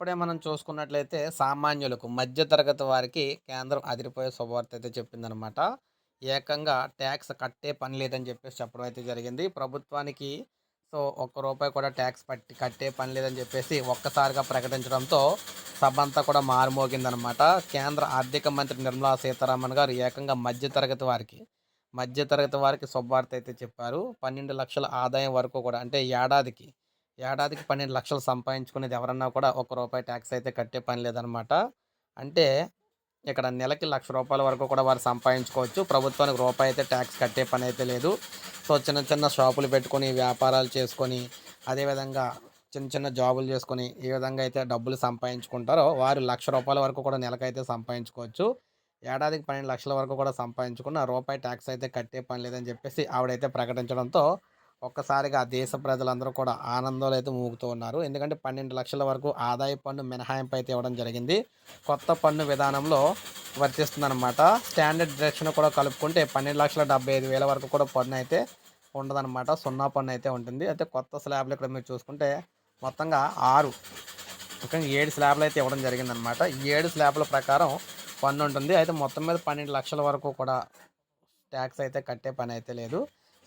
ఇప్పుడే మనం చూసుకున్నట్లయితే సామాన్యులకు మధ్యతరగతి వారికి కేంద్రం అదిరిపోయే శుభవార్త అయితే చెప్పిందనమాట. ఏకంగా ట్యాక్స్ కట్టే పని లేదని చెప్పేసి చెప్పడం అయితే జరిగింది. ప్రభుత్వానికి సో ఒక్క రూపాయి కూడా ట్యాక్స్ పట్టి కట్టే పని లేదని చెప్పేసి ఒక్కసారిగా ప్రకటించడంతో సభ అంతా కూడా మారుమోగిందనమాట. కేంద్ర ఆర్థిక మంత్రి నిర్మలా సీతారామన్ గారు ఏకంగా మధ్యతరగతి వారికి మధ్యతరగతి వారికి శుభవార్త అయితే చెప్పారు. పన్నెండు లక్షల ఆదాయం వరకు కూడా అంటే ఏడాదికి ఏడాదికి పన్నెండు లక్షలు సంపాదించుకునేది ఎవరన్నా కూడా ఒక రూపాయి ట్యాక్స్ అయితే కట్టే పని లేదనమాట అంటే ఇక్కడ నెలకి లక్ష రూపాయల వరకు కూడా వారు సంపాదించుకోవచ్చు. ప్రభుత్వానికి రూపాయి అయితే ట్యాక్స్ కట్టే పని అయితే లేదు. సో చిన్న చిన్న షాపులు పెట్టుకొని వ్యాపారాలు చేసుకొని అదేవిధంగా చిన్న చిన్న జాబులు చేసుకొని ఏ విధంగా అయితే డబ్బులు సంపాదించుకుంటారో వారు లక్ష రూపాయల వరకు కూడా నెలకైతే సంపాదించుకోవచ్చు. ఏడాదికి పన్నెండు లక్షల వరకు కూడా సంపాదించుకున్న రూపాయి ట్యాక్స్ అయితే కట్టే పని లేదని చెప్పేసి ఆవిడైతే ప్రకటించడంతో ఒక్కసారిగా దేశ ప్రజలందరూ కూడా ఆనందంలో అయితే మూగుతూ ఉన్నారు. ఎందుకంటే పన్నెండు లక్షల వరకు ఆదాయ పన్ను మినహాయింపు అయితే ఇవ్వడం జరిగింది. కొత్త పన్ను విధానంలో వర్తిస్తుందన్నమాట. స్టాండర్డ్ డిడక్షన్ కూడా కలుపుకుంటే పన్నెండు లక్షల డెబ్బై ఐదు వేల వరకు కూడా పన్ను అయితే ఉండదన్నమాట. సున్నా పన్ను అయితే ఉంటుంది. అయితే కొత్త స్లాబ్లు ఇక్కడ మీరు చూసుకుంటే మొత్తంగా ఆరు ముఖ్యంగా ఏడు స్లాబ్లు అయితే ఇవ్వడం జరిగిందనమాట ఈ ఏడు స్లాబ్ల ప్రకారం పన్ను ఉంటుంది. అయితే మొత్తం మీద పన్నెండు లక్షల వరకు కూడా ట్యాక్స్ అయితే కట్టే పని అయితే లేదు.